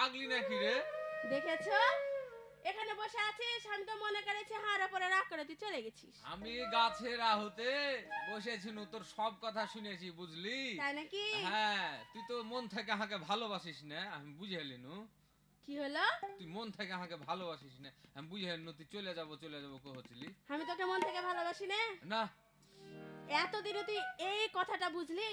পাগলি নাকি রে? দেখেছ? এখানে বসে আছিস আমি তো মনে করেছি হার পরে রাগ করে তুই চলে গেছিস। আমি গাছের আহতে বসেছিনু তোর সব কথা শুনেছি বুঝলি? তাই নাকি? হ্যাঁ তুই তো মন থেকে আমাকে ভালোবাসিস না আমি বুঝে এলিনু কি হলো? তুই মন থেকে আমাকে ভালোবাসিস না আমি বুঝে এলিনু তুই চলে যাব চলে যাব কহছিলি আমি তোকে মন থেকে ভালোবাসি না? না। এতদিনে তুই এই কথাটা বুঝলি?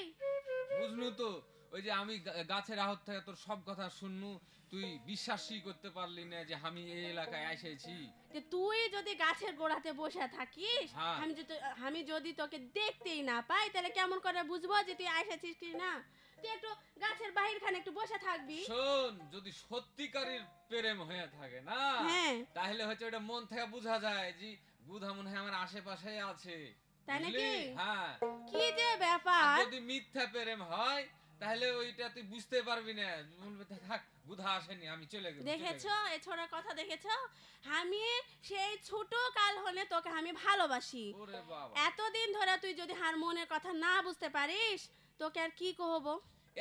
বুঝনু তো ওই যে আমি গাছের আহত থেকে তোর সব কথা শুননু তুই বিশ্বাসই করতে পারলি না যে আমি এই এলাকায় এসেছি যে তুই যদি গাছের গোড়াতে বসে থাকিস হ্যাঁ। আমি যদি আমি যদি তোকে দেখতেই না পাই তাহলে কেমন করে বুঝব যে তুই এসেছিস কি না তুই একটু গাছের একটু বসে থাকবি শোন যদি সত্যিকারের প্রেম হয়ে থাকে না হ্যাঁ। তাহলে হচ্ছে ওটা মন থেকে বোঝা যায় যে বুধা মনে হয় আমার আশেপাশে আছে তাই বুঝলি? নাকি? হ্যাঁ কি যে আর ব্যাপার যদি মিথ্যা প্রেম হয় তাহলে ওইটা তুই বুঝতে পারবি না বলবে থাক বুধা আসেনি আমি চলে গেলাম দেখেছ। এই ছোড়ার কথা দেখেছ? আমি সেই ছোট কাল হলে তোকে আমি ভালোবাসি। এতদিন ধরে তুই যদি হার মনের কথা না বুঝতে পারিস তোকে আর কি কহবো?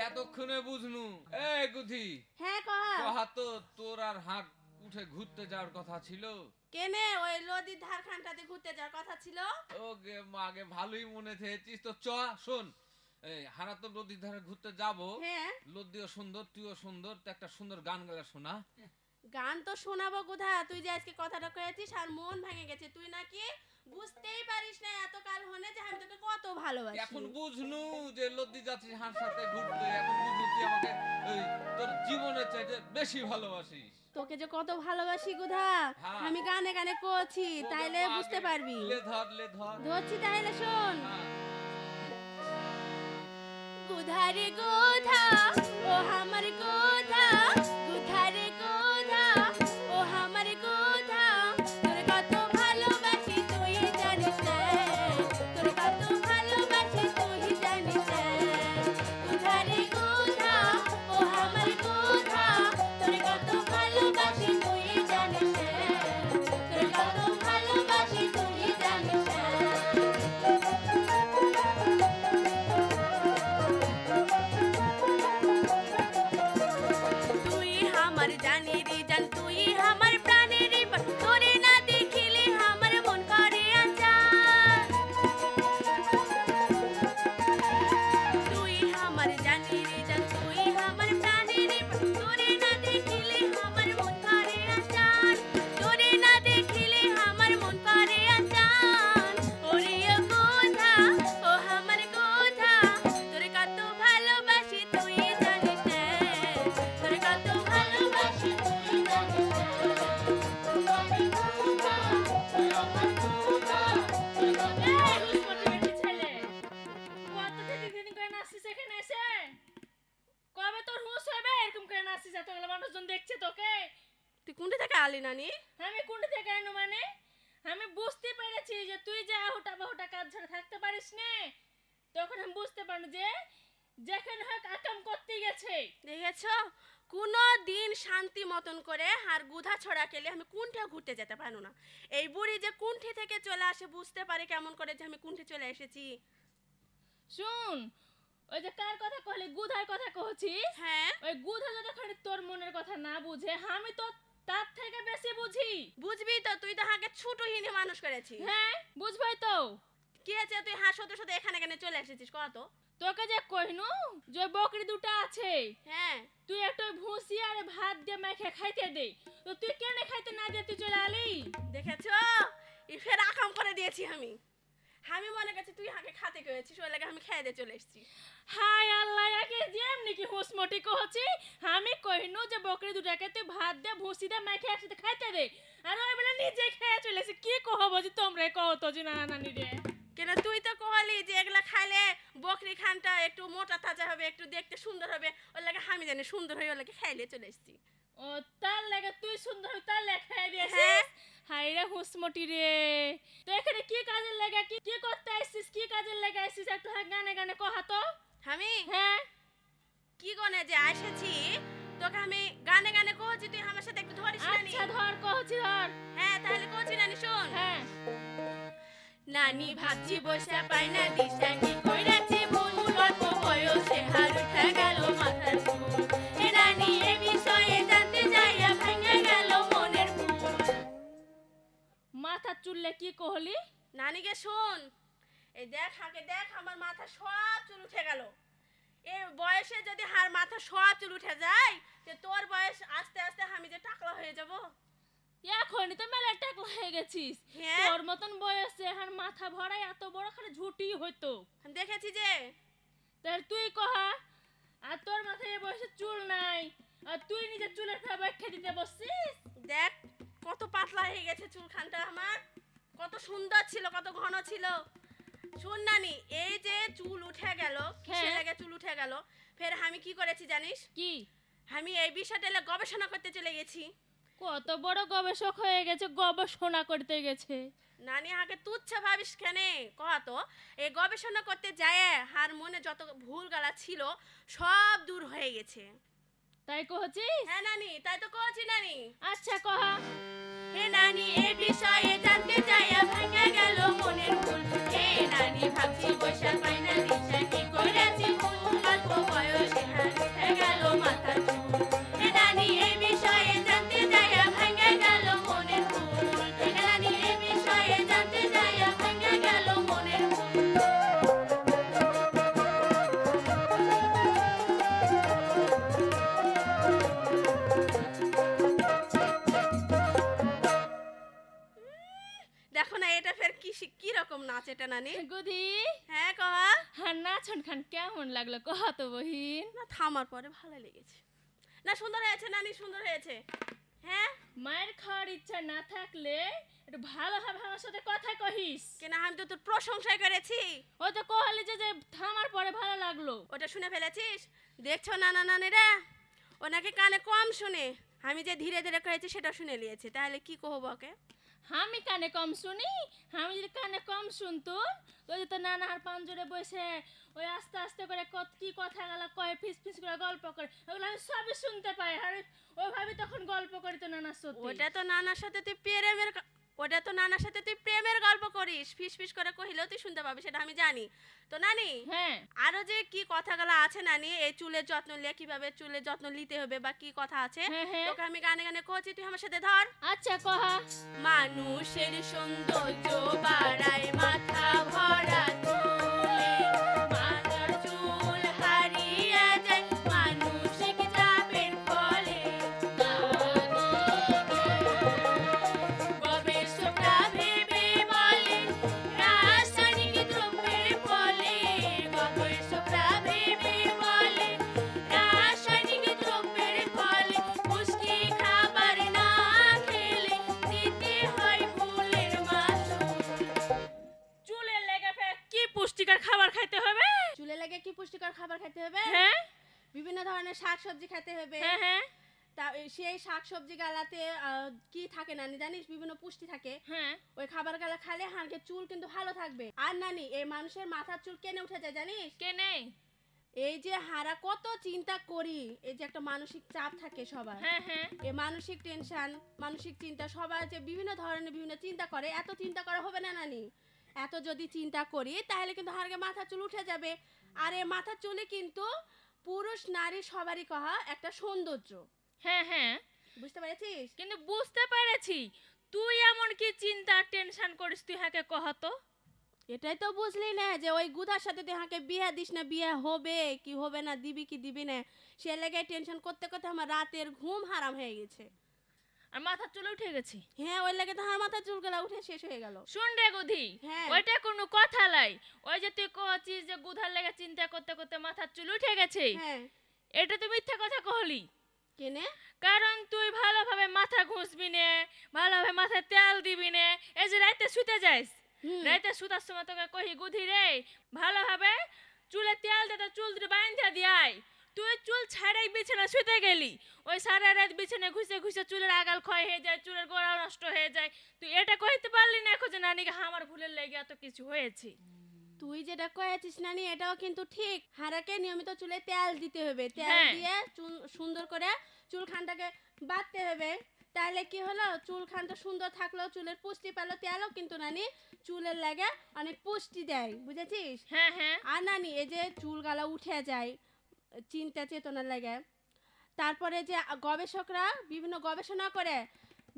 এতক্ষণে বুঝনু। এই গুধি। হ্যাঁ কহ কহা তো তোর আর হাত উঠে ঘুরতে যাওয়ার কথা ছিল। কেনে? ওই নদীর ধারখানটাতে ঘুরতে যাওয়ার কথা ছিল? ওকে মাগে ভালোই মনে থেয়েছিস। তো চ শোন। এই হারা তো নদীর ধারে ঘুরতে যাব। হ্যাঁ। লদ্দিও সুন্দর তুইও সুন্দর তো একটা সুন্দর গান গেলে শোনা। গান তো শোনাবো কোথা তুই যে আজকে কথাটা কয়েছিস আর মন ভেঙে গেছে। তুই নাকি বুঝতেই পারিস না এত কাল হনে যে আমি তোকে কত ভালোবাসি। এখন বুঝনু যে লদ্দি যাচ্ছিস হার সাথে ঘুরতে এখন বুঝনু আমাকে ওই তোর জীবনের চাইতে বেশি ভালোবাসিস। তোকে যে কত ভালোবাসি কোথা হ্যাঁ। আমি গানে গানে করছি তাইলে বুঝতে পারবি। লে ধর লে ধর। ধরছি তাইলে শোন। গুধারে গোধা ও আমার গোধা গুধারে গোধা ও আমার গোধা যেখানে হোক আকাম করতে গেছে। দেখেছ? কোনো দিন শান্তি মতন করে আর গুধা ছড়া খেলে আমি কুণ্ঠে ঘুরতে যেতে পারো না। এই বুড়ি যে কুণ্ঠে থেকে চলে আসে বুঝতে পারে কেমন করে যে আমি কুণ্ঠে চলে এসেছি। শুন ওই যে কার কথা কহলি গুধার কথা কহছিস হ্যাঁ। ওই গুধা যদি খালি তোর মনের কথা না বুঝে আমি তো তার থেকে বেশি বুঝি। বুঝবি তো তুই তো আগে ছোট হিনে মানুষ করেছিস। হ্যাঁ বুঝবাই তো। কি আছে তুই হাস হতে সাথে এখানে কেন চলে এসেছিস? কত তোকে যে কইনু যে বকরি দুটো আছে হ্যাঁ। তুই একটা ভুসি আর ভাত দিয়ে মেখে খাইতে দে। তো তুই কেন খাইতে না দিয়ে তুই চলে আলি? দেখেছ? ই ফের আকাম করে দিয়েছি আমি। আমি মনে করছি তুই আগে খাতে গেছিস ওই লাগে আমি খেয়ে দিয়ে চলে এসেছি। হাই আল্লাহ একে যেমনি কি হুসমটি কহছি? আমি কইনু যে বকরি দুটাকে তুই ভাত দিয়ে ভুসি দিয়ে মেখে একসাথে খাইতে দে। আর ওই বেলা নিজে খেয়ে চলে এসে কি কহব যে তোমরা কহ তো যে না নানি রে কেন তুই তো কহলি যে এগুলা খাইলে বকরি খানটা একটু মোটা তাজা হবে একটু দেখতে সুন্দর হবে। ওর লাগে আমি জানি সুন্দর হয়ে ওর লাগে খাইলে চলে এসেছি। ও তার লাগে তুই সুন্দর তার লেখা হ্যাঁ। দিয়েছিস হাই রে হুসমটি রে। তো এখানে কি কাজের লেগে? কি কি করতে আসছিস? কি কাজের লেগে আসছিস? একটু হ্যাঁ গানে গানে কহা তো। আমি? হ্যাঁ। কি গনে যে এসেছি তোকে আমি গানে গানে কহছি তুই আমার সাথে একটু ধরিস না নি? আচ্ছা ধর কহছি ধর। হ্যাঁ তাহলে কহছি নানি শোন। হ্যাঁ। জানি ভাবছি বসা পাই না দিশা কি কইরাছি মন অল্প বয়সে হার উঠা গেল মাথার চুল। চুললে কি কহলি? নানিকে শোন। এই দেখ হাঁকে দেখ আমার মাথা সব চুল উঠে গেল। এই বয়সে যদি হার মাথা সব চুল উঠে যায় তোর বয়স আস্তে আস্তে আমি যে টাকলা হয়ে যাব। এখনই তো মেলা টাকলা হয়ে গেছিস। হ্যাঁ? তোর মতন বয়সে আর মাথা ভরাই এত বড় খালি ঝুটি হইতো। দেখেছি যে। তাহলে তুই কহা আর তোর মাথায় এ বয়সে চুল নাই। আর তুই নিজের চুলের ফেলা ব্যাখ্যা দিতে বসছিস? দেখ কত পাতলা হয়ে গেছে চুলখানটা আমার। কত সুন্দর ছিল কত ঘন ছিল। শুন নানি এই যে চুল উঠে গেল হ্যাঁ। সে চুল উঠে গেল। ফের আমি কি করেছি জানিস? কি? আমি এই বিষয়টা গবেষণা করতে চলে গেছি। কত বড় গবেষক হয়ে গেছে গবেষণা করতে গেছে। নানি আগে তুচ্ছ ভাবিস কেনে? কহা তো এই গবেষণা করতে যায় হার মনে যত ভুল গালা ছিল সব দূর হয়ে গেছে। তাই কহছিস? হ্যাঁ নানি তাই তো কহছি নানি। আচ্ছা কহা। হে নানি এ বিষয়ে জানতে চাইয়া ভেঙে গেল মনের ফুল হে নানি ভাবছি বৈশাখ পাই থামার পরে ভালো লেগেছে। না সুন্দর হয়েছে নানি সুন্দর হয়েছে। হ্যাঁ? মায়ের খাওয়ার ইচ্ছা না থাকলে একটু ভালোভাবে আমার সাথে কথা কহিস। কেন আমি তো তোর প্রশংসাই করেছি। ও তো কহলি যে যে থামার পরে ভালো লাগল। ওটা শুনে ফেলেছিস? দেখছ নানা নানিরা? ওনাকে কানে কম শুনে। আমি যে ধীরে ধীরে করেছি সেটা শুনে নিয়েছে। তাহলে কি কহবো ওকে? আমি কানে কম শুনি, আমি যদি কানে কম শুনতুম ওই যে তো নানার পাঞ্জরে বসে ওই আস্তে আস্তে করে কত কি কথা গেলা, কয় ফিস ফিস করে গল্প করে, ওগুলো আমি সবই শুনতে পাই। আর ওইভাবে তখন গল্প করি তো নানার সাথে। ওটা তো নানার সাথে তুই পেরে গ- ওটা তো নানার সাথে তুই প্রেমের গল্প করিস ফিস ফিস করে কহিলেও তুই শুনতে পাবি সেটা আমি জানি। তো নানি হ্যাঁ। আরও যে কি কথাগুলো আছে নানি এই চুলের যত্ন নিয়ে কীভাবে চুলের যত্ন নিতে হবে বা কি কথা আছে হ্যাঁ হ্যাঁ। তোকে আমি গানে গানে কোচি তুই আমার সাথে ধর। আচ্ছা কহা। মানুষের সৌন্দর্য বাড়ায় মাথা ভরা। শাকসবজি খেতে হবে। হ্যাঁ হ্যাঁ। তা সেই শাকসবজি গালাতে কি থাকে নানি জানিস? বিভিন্ন পুষ্টি থাকে। হ্যাঁ। ওই খাবার গালা খালে হাঁকে চুল কিন্তু ভালো থাকবে। আর নানি এই মানুষের মাথার চুল কেনে উঠে যায় জানিস? কে নেই এই যে হারা কত চিন্তা করি এই যে একটা মানসিক চাপ থাকে সবার। হ্যাঁ হ্যাঁ। এই মানসিক টেনশন মানসিক চিন্তা সবার যে বিভিন্ন ধরনের বিভিন্ন চিন্তা করে এত চিন্তা করা হবে না নানি। এত যদি চিন্তা করি তাহলে কিন্তু হারকে মাথা চুল উঠে যাবে। আর এই মাথার চুলে কিন্তু পুরুষ নারী সবারই কহা একটা সৌন্দর্য। হ্যাঁ হ্যাঁ। বুঝতে পেরেছিস? কিন্তু বুঝতে পেরেছি। তুই এমন কি চিন্তা টেনশন করিস তুই হাকে কহতো এটাই তো বুঝলি না যে ওই গুধার সাথে তুই হাকে বিয়ে দিস না বিয়ে হবে কি হবে না দিবি কি দিবি না? সে লেগে টেনশন করতে করতে আমার রাতের ঘুম হারাম হয়ে গেছে। আর মাথা চুলে উঠে গেছি। হ্যাঁ ওই লেগে তো আমার মাথার চুলগুলা উঠে শেষ হয়ে গেল। শুন রে গুধি হ্যাঁ। ওইটা কোনো কথা লাই। ওই যে তুই কহছিস যে গুধার লেগে চিন্তা করতে করতে মাথার চুল উঠে গেছে? হ্যাঁ। এটা তুই মিথ্যা কথা কহলি। কেনে? কারণ তুই ভালোভাবে মাথা ঘুষবি নে ভালোভাবে মাথায় তেল দিবি নে এই যে রাতে শুতে যাইস। রাতে শুতার সময় তোকে কহি গুধি রে ভালোভাবে চুলে তেল দে তো চুল দুটো বাইন্ধা দিয়াই তুই চুল ছাড়াই বিছানা শুতে গেলি। ওই সারা রাত বিছানা ঘুষে ঘুষে চুলের আগাল ক্ষয় হয়ে যায় চুলের গোড়া নষ্ট হয়ে যায়। তুই এটা কইতে পারলি না এখন যে নানিকে আমার ভুলের লেগে এত কিছু হয়েছে। তুই যেটা কয়েছিস নানি এটাও কিন্তু ঠিক। হারাকে নিয়মিত চুলে তেল দিতে হবে। তেল হ্যাঁ। দিয়ে চুল সুন্দর করে চুলখানটাকে বাঁধতে হবে। তাহলে কি হলো? চুল চুলখানটা সুন্দর থাকল চুলের পুষ্টি পেল তেলও কিন্তু নানি চুলের লাগে অনেক পুষ্টি দেয়। বুঝেছিস? হ্যাঁ হ্যাঁ। আর নানি এই যে চুলগালা উঠে যায় চিন্তা চেতনা লাগে। তারপরে যে গবেষকরা বিভিন্ন গবেষণা করে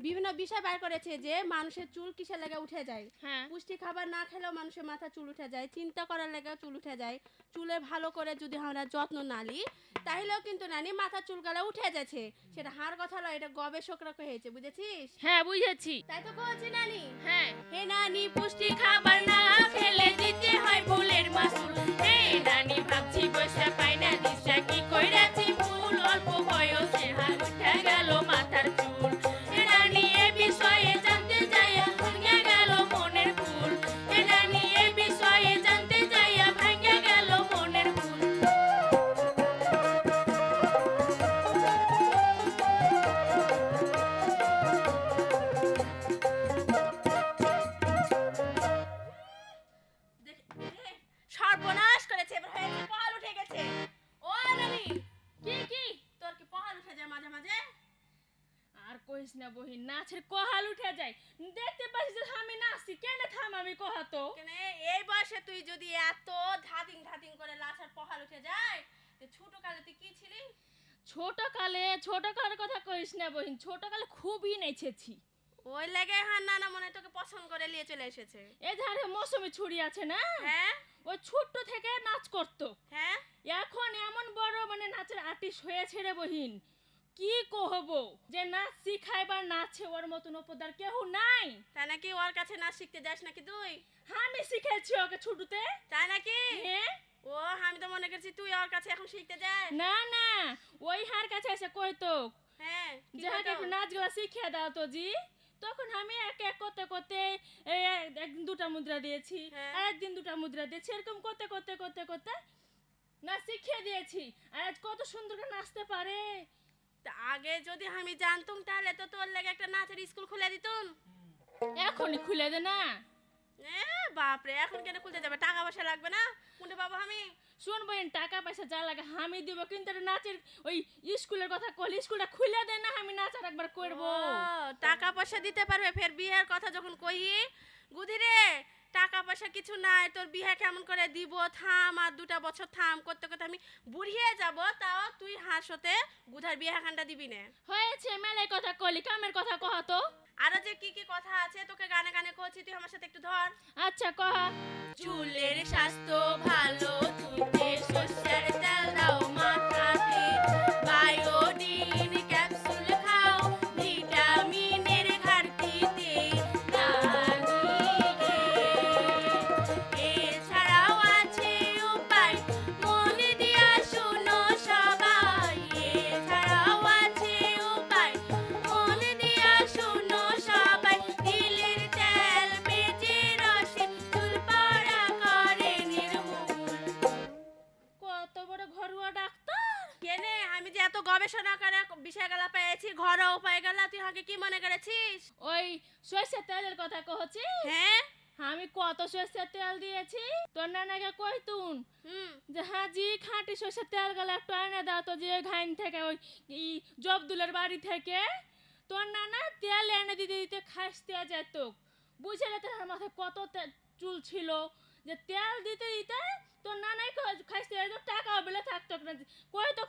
বিভিন্ন বিষয় বার করেছে যে মানুষের চুল কিসের লেগে উঠে যায়। হ্যাঁ। পুষ্টি খাবার না খেলেও মানুষের মাথা চুল উঠে যায় চিন্তা করার লেগেও চুল উঠে যায়। চুলে ভালো করে যদি আমরা যত্ন না নিই তাহলেও কিন্তু নানি মাথা চুলগুলো উঠে যাচ্ছে। সেটা হার কথা নয় এটা গবেষকরা কয়েছে বুঝেছিস? হ্যাঁ বুঝেছি। তাই তো কয়েছি নানি? হ্যাঁ। হে নানি পুষ্টি খাবার না খেলে দিতে হয় ফুলের মাসুল। হে নানি ভাবছি পয়সা বয়সে তুই যদি এত ধাদিং ধাদিং করে লাচার পহাল উঠে যায় তো ছোট কালে তুই কি ছিলি? ছোট কালে ছোট কালের কথা কইস না বহিন ছোট কালে খুবই নেচেছি। ওই লেগে হার নানা মনে হয় তোকে পছন্দ করে নিয়ে চলে এসেছে। এ ধারে মৌসুমি ছুরি আছে না? হ্যাঁ। ওই ছোট্ট থেকে নাচ করতো। হ্যাঁ। এখন এমন বড় মানে নাচের আর্টিস্ট হয়েছে রে বহিন। কি কহবো? যে নাচ শিখায় বা নাচে ওর মতন উপদার কেউ নাই। তাই নাকি ওর কাছে নাচ শিখতে যাস নাকি তুই? আমি শিখেছি ওকে ছুটুতে। তাই নাকি? হ্যাঁ। ও আমি তো মনে করছি তুই ওর কাছে এখন শিখতে যাস। না না। ওই হার কাছে এসে কইতো হ্যাঁ যাহাকে একটু নাচগুলা শিখিয়ে দাও তো জি। তখন আমি এক এক করতে করতে একদিন দুটা মুদ্রা দিয়েছি হ্যাঁ। একদিন দুটা মুদ্রা দিয়েছি। এরকম করতে করতে করতে করতে না শিখিয়ে দিয়েছি। আর আজ কত সুন্দর করে নাচতে পারে। তা আগে যদি আমি জানতুম তাহলে তো তোর লেগে একটা নাচের স্কুল খুলে দিতুম। এখনই খুলে দে না। এ বাপরে এখন কেন খুলতে যাবে? টাকা পয়সা লাগবে না? কোনটা পাবো আমি? শোন বোন টাকা পয়সা যা লাগে আমি দিব কিন্তু এটা নাচের ওই স্কুলের কথা কল স্কুলটা খুলে দে না আমি নাচ আর একবার করব। টাকা পয়সা দিতে পারবে ফের বিয়ের কথা যখন কই গুধি রে টাকা পয়সা কিছু নাই তোর বিয়ে কেমন করে দিব? থাম আর দুটা বছর থাম করতে করতে আমি বুড়িয়ে যাব তাও তুই হাসতে গুধার বিয়ে খানটা দিবি না। হয়েছে মেলে কথা কলি কামের কথা কহ তো। আরও যে কি কি কথা আছে তোকে গানে গানে কইছি তুই আমার সাথে একটু ধর। আচ্ছা কহ। চুলের স্বাস্থ্য ভালো তুলতে এত গবেষণা করে বিষয়গুলা পেয়েছি ঘরোয়া উপায় গেলা তুই আগে কি মনে করেছিস? ওই সর্ষের তেলের কথা কহছি হ্যাঁ। আমি কত সর্ষের তেল দিয়েছি? তোর নানাকে কইতুন হুম। যে হ্যাঁ জি খাঁটি সর্ষের তেল গেলে একটু এনে দাও তো যে ঘাইন থেকে ওই জবদুলের বাড়ি থেকে। তোর নানা তেল এনে দিতে দিতে খাসতে যেত বুঝলে তোর মাথায় কত চুল ছিল। যে তেল দিতে দিতে তোর নানাই খাসতে যেত টাকাও বেলে থাকতো না কই তো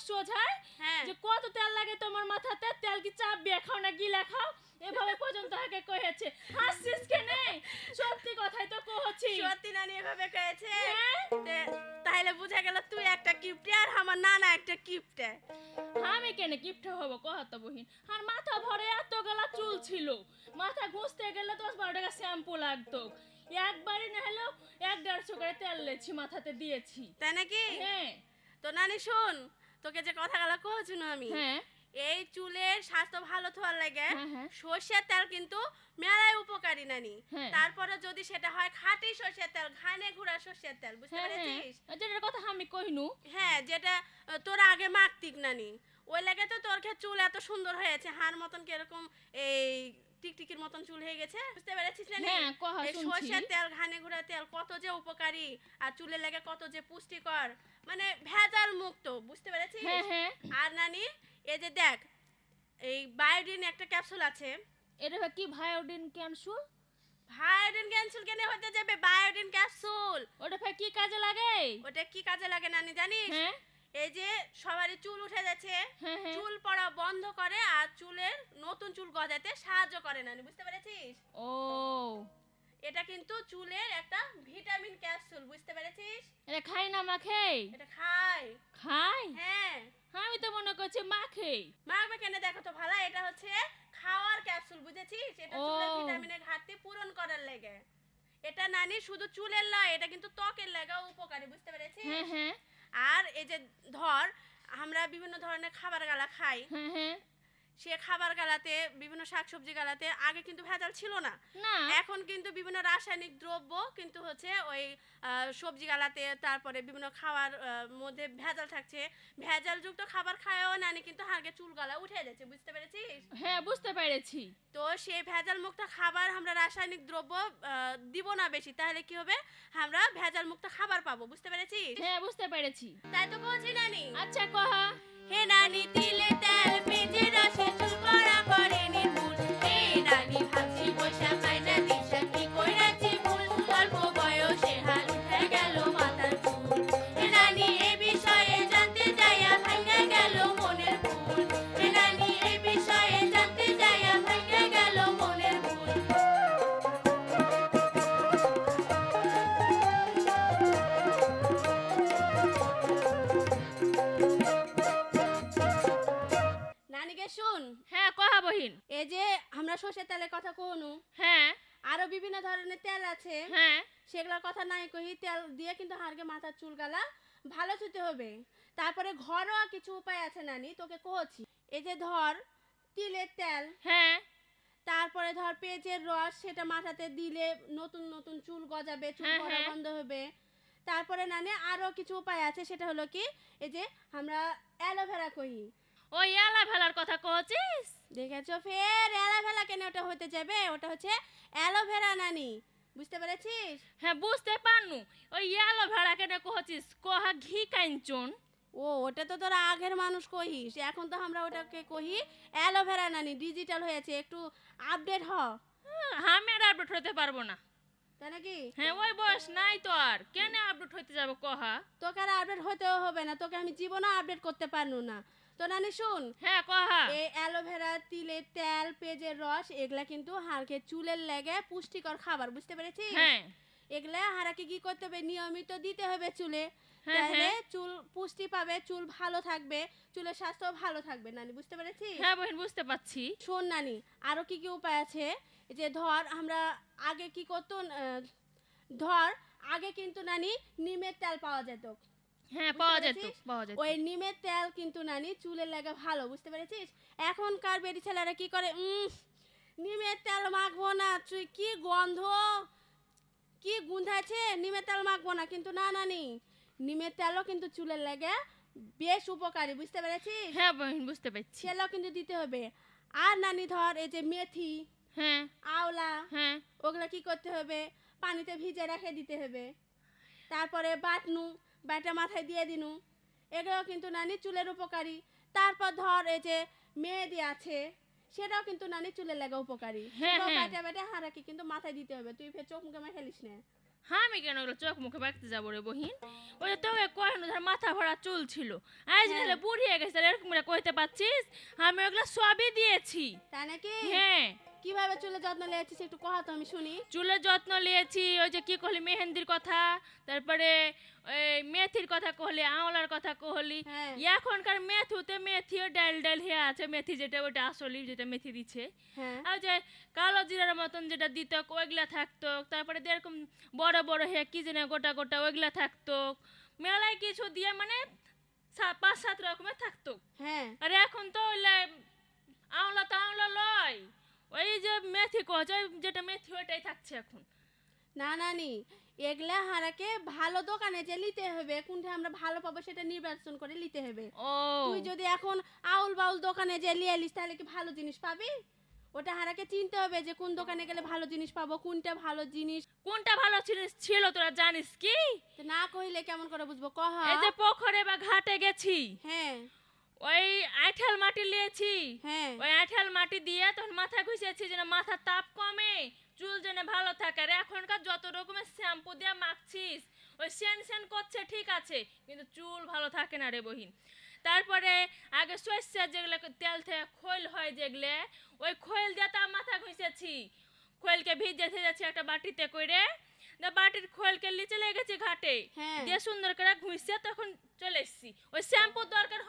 হ্যাঁ। যে কত তেল লাগে তোমার মাথাতে তেল কি চাপ বিয়ে খাও না গিলা খাও? এভাবে পর্যন্ত আগে কয়েছে। হাসছিস কেনে সত্যি কথাই তো কহছি সত্যি নানি এভাবে কয়েছে? হ্যাঁ? তাহলে বুঝা গেল তুই একটা কিপটে আর আমার নানা একটা কিপটে আমি কেন গিফট হব কহত বহিন। আর মাথা ভরে এত গলা চুল ছিল। মাথা ঘুষতে গেলে দশ বারো টাকা শ্যাম্পু লাগতো। একবারই না হলেও এক দেড়শো করে তেল লেছি মাথাতে দিয়েছি। তাই নাকি? হ্যাঁ। তো নানি শোন তোকে যে কথাগুলো কহছি না আমি হ্যাঁ। এই চুলের স্বাস্থ্য ভালো থাকার লাগে হ্যাঁ, হ্যাঁ। সর্ষের তেল কিন্তু মেলায় উপকারী নানি। হ্যাঁ। তারপরে যদি সেটা হয় খাঁটি সর্ষের তেল ঘানে ঘুরা সর্ষের তেল বুঝতে পেরেছিস? যেটার কথা আমি কইনু। হ্যাঁ যেটা তোর আগে মাখতিক নানি। ওই লাগে তো তোর চুল এত সুন্দর হয়েছে হার মতন কীরকম এই টিকটিকির মতন চুল হয়ে গেছে। বুঝতে পেরেছিস না হ্যাঁ, কহা শুনছি। সর্ষের তেল ঘানে ঘুরা তেল কত যে উপকারী। আর চুলের লাগে কত যে পুষ্টিকর। মানে ভেজাল মুক্ত বুঝতে পেরেছিস? হ্যাঁ হ্যাঁ। আর নানি এই যে দেখ এই বায়োডিন একটা ক্যাপসুল আছে। এটা কি ভায়োডিন ক্যানসুল বায়োডিন ক্যাপসুল কেনে হতে যাবে? Biodin capsule. ওটা কি কাজে লাগে? ওটা কি কাজে লাগে নানি জানিস? হ্যাঁ। এই যে সবারই চুল উঠে যাচ্ছে চুল পড়া বন্ধ করে আর চুলের নতুন চুল গজাতে সাহায্য করে নানি বুঝতে পেরেছিস? ও। এটা কিন্তু চুলের একটা ভিটামিন ক্যাপসুল বুঝতে পেরেছিস? এটা খাই না মাখে এটা খাই। খাই? হ্যাঁ। আমি তো মনে করছি মাখে মাখবে কেন দেখো তো ভালো এটা হচ্ছে খাওয়ার ক্যাপসুল বুঝেছিস? এটা চুলের ভিটামিনের ঘাটতি পূরণ করার লেগে। এটা নানি শুধু চুলের লয় এটা কিন্তু ত্বকের লেগেও উপকারী বুঝতে পেরেছিস? হ্যাঁ হ্যাঁ। আর এই যে ধর আমরা বিভিন্ন ধরনের খাবার গালা খাই সে খাবার গালাতে বিভিন্ন শাকসবজি গালাতে আগে কিন্তু ভেজাল ছিল না। এখন কিন্তু বিভিন্ন রাসায়নিক দ্রব্য কিন্তু হচ্ছে ওই সবজি গালাতে তারপরে বিভিন্ন খাওয়ার মধ্যে ভেজাল থাকছে। ভেজালযুক্ত খাবার খায়ও নানি কিন্তু হাড়কে চুল গলা উঠে যাচ্ছে বুঝতে পেরেছিস? হ্যাঁ বুঝতে পেরেছি। তো সেই ভেজাল মুক্ত খাবার আমরা রাসায়নিক দ্রব্য দিব না বেশি তাহলে কি হবে? আমরা ভেজাল মুক্ত খাবার পাবো বুঝতে পেরেছিস? হ্যাঁ বুঝতে পেরেছি। তাই তো বলছি নানি। আচ্ছা কহা হে নানি তিলে তেল পেঁচে রসে ধরনের তেল আছে। হ্যাঁ। সেগুলোর কথা নাই কহি তেল দিয়ে কিন্তু হাড়কে মাথার চুল গালা ভালো ধুতে হবে। তারপরে ঘরোয়া কিছু উপায় আছে নানি তোকে কহছি এই যে ধর তিলের তেল। হ্যাঁ। তারপরে ধর পেঁচের রস সেটা মাথাতে দিলে নতুন নতুন চুল গজাবে চুল হ্যাঁ, পড়া হ্যাঁ। বন্ধ হবে। তারপরে নানি আরও কিছু উপায় আছে সেটা হলো কি এই যে আমরা অ্যালোভেরা কহি ওই এলা ভেলার কথা কহছিস দেখেছ? ফের অ্যালোভেরা কেন ওটা হতে যাবে? ওটা হচ্ছে অ্যালোভেরা নানি। বুঝতে পেরেছিস? হ্যাঁ বুঝতে পারনু। ওই অ্যালোভেরা কেন কহছিস? কহা ঘি কাইনচুন ও ওটা তো তোরা আগের মানুষ কহিস। এখন তো আমরা ওটাকে কহি অ্যালোভেরা নানি ডিজিটাল হয়েছে। একটু আপডেট হ। হ্যাঁ, আমি আর আপডেট হতে পারব না। তাই নাকি? হ্যাঁ ওই বয়স নাই তো আর। কেন আপডেট হতে যাব কহা? তোকে আর আপডেট হতেও হবে না। তোকে আমি জীবনও আপডেট করতে পারনু না। তো নানি শুন। হ্যাঁ কহা এই অ্যালোভেরা তিলের তেল পেঁয়াজের রস এগুলা কিন্তু হাড়কে চুলের লেগে পুষ্টিকর খাবার বুঝতে পেরেছিস? হ্যাঁ। এগুলা হারাকে কি করতে হবে? নিয়মিত দিতে হবে চুলে। হ্যাঁ, তাহলে হ্যাঁ। চুল পুষ্টি পাবে চুল ভালো থাকবে চুলের স্বাস্থ্য ভালো থাকবে। নানি বুঝতে পেরেছিস? হ্যাঁ বহিন বুঝতে পারছি। শোন নানি আরও কি কি উপায় আছে? যে ধর আমরা আগে কি করতো ধর আগে কিন্তু নানি নিমের তেল পাওয়া যেত। হ্যাঁ পাওয়া যেত? পাওয়া যেত। ওই নিমের তেল কিন্তু নানি চুলের লাগে ভালো বুঝতে পেরেছিস? এখনকার বেটি ছেলেরা কি করে? নিমের তেল মাখবো না তুই কি গন্ধ? কি গুন্ধাছে নিমের তেল মাখবো না কিন্তু না নানি নিমের তেলও কিন্তু চুলের লাগে বেশ উপকারী বুঝতে পেরেছিস? হ্যাঁ বুঝতে পারছি। সেটাও কিন্তু দিতে হবে। আর নানি ধর এই যে মেথি হ্যাঁ। আওলা হ্যাঁ। ওগুলো কি করতে হবে? পানিতে ভিজে রেখে দিতে হবে। তারপরে বাটনু বাটা মাথায় দিয়ে দিনু। এগুলো কিন্তু নানি চুলের উপকারী। তারপর ধর এই যে মেহেদি আছে সেটাও কিন্তু নানি চুলের লাগা উপকারী। হ্যাঁ, হ্যাঁ। বাটা বাটা হারাকি কিন্তু মাথায় দিতে হবে। তুই ফের চোখ মুখে খেলিস না। হ্যাঁ আমি কেন ওগুলো চোখ মুখে বাঁকতে যাব রে বহিন? ওই যে তোকে কহেন ধর মাথা ভরা চুল ছিল। আজ হ্যাঁ। নাহলে বুড়ি হয়ে গেছে এরকম করে কইতে পারছিস? আমি ওগুলো সবই দিয়েছি। তাই নাকি? হ্যাঁ। কীভাবে চুলের যত্ন নিয়েছিস একটু কথা তো আমি শুনি। চুলের যত্ন নিয়েছি ওই যে কি কহলি মেহেন্দির কথা তারপরে ওই মেথির কথা কহলি আওলার কথা কহলি। হ্যাঁ। এখনকার মেথুতে মেথিও ডাল ডাল হয়ে আছে মেথি যেটা ওটা আসলি যেটা মেথি দিচ্ছে। হ্যাঁ। আর যে কালো জিরার মতন যেটা দিত ওইগুলা থাকতো তারপরে যেরকম বড় বড় হয়ে কি যেন গোটা গোটা ওইগুলা থাকতো মেলায় কিছু দিয়ে মানে সা- পাঁচ সাত রকমের থাকতো হ্যাঁ। আর এখন তো ওইলা আওলা তো আওলা লয়। ওই যে মেথি কচ ওই যেটা মেথি ওইটাই থাকছে এখন। না নানি এগুলা হারাকে ভালো দোকানে যে নিতে হবে কোনটা আমরা ভালো পাবো সেটা নির্বাচন করে নিতে হবে। ও। তুই যদি এখন আউল বাউল দোকানে যে লিয়ে আলিস তাহলে কি ভালো জিনিস পাবি? ওটা হারাকে চিনতে হবে যে কোন দোকানে গেলে ভালো জিনিস পাবো কোনটা ভালো জিনিস। কোনটা ভালো ছিল ছিল তোরা জানিস কি? না কইলে কেমন করে বুঝব? কহ। এই যে পোখরে বা ঘাটে গেছি। হ্যাঁ। ওই আঠেল মাটি লিয়েছি। হ্যাঁ। ওই আঠেল মাটি দিয়ে তখন মাথা ঘুষেছি যেন মাথার তাপ কমে চুল যেন ভালো থাকে। আর এখনকার যত রকমের শ্যাম্পু দিয়ে মাখছিস ওই সেন সেন করছে ঠিক আছে কিন্তু চুল ভালো থাকে না রে বহিন। তারপরে আগে সর্ষে যেগুলো তেল থেকে খোল হয় যেগুলো ওই খোল দিয়ে তার মাথা ঘুষেছি। খোলকে ভিজে থেজেছি একটা বাটিতে করে বাটির খোলকে নিচে লেগেছি ঘাটে। হ্যাঁ। দিয়ে সুন্দর করে ঘুষে তখন চলে এসছি। ওই শ্যাম্পুর দরকার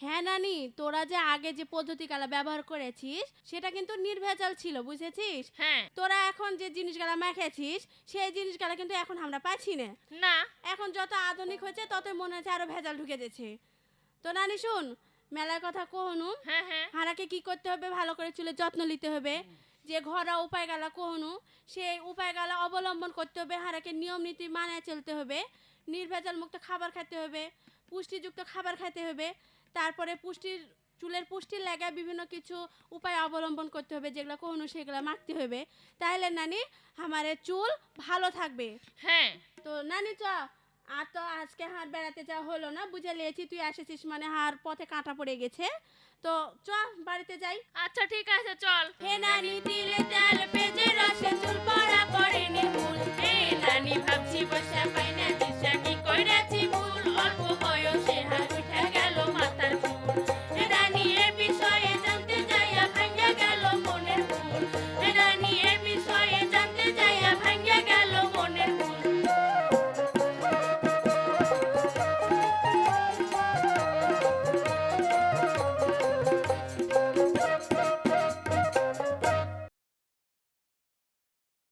হ্যাঁ নানি তোরা যে আগে যে পদ্ধতিগুলো ব্যবহার করেছিস সেটা কিন্তু নির্ভেজাল ছিল বুঝেছিস? হ্যাঁ। তোরা এখন যে জিনিসগুলো মেখেছিস সেই জিনিসগুলো কিন্তু এখন আমরা পাচ্ছি না। না। এখন যত আধুনিক হয়েছে তত মনে হচ্ছে আরও ভেজাল ঢুকে যাচ্ছে তো নানি শুন মেলার কথা কহনু। হ্যাঁ হ্যাঁ। হারাকে কি করতে হবে? ভালো করে চুলে যত্ন নিতে হবে। যে ঘরোয়া উপায় গেলা কহনু সেই উপায় গেলা অবলম্বন করতে হবে হারাকে নিয়ম নীতি মানায় চলতে হবে। নির্ভেজাল মুক্ত খাবার খেতে হবে পুষ্টিযুক্ত খাবার খেতে হবে। তারপরে পুষ্টির চুলের পুষ্টির লাগা বিভিন্ন কিছু উপায় অবলম্বন করতে হবে যেগুলো কখনো সেগুলো মাখতে হবে। তাহলে নানি আমারে চুল ভালো থাকবে। হ্যাঁ। তো নানি চ আর তো আজকে হাট বেড়াতে যাওয়া হলো না বুঝে লিয়েছি তুই এসেছিস মানে হার পথে কাঁটা পড়ে গেছে। তো চ বাড়িতে যাই। আচ্ছা ঠিক আছে চল। হে নানি তিলে তেল পেজে রসে চুল পড়া পড়েনি ফুল এই নানি ভাবছি বসে পাই না দিশা কি কইরাছি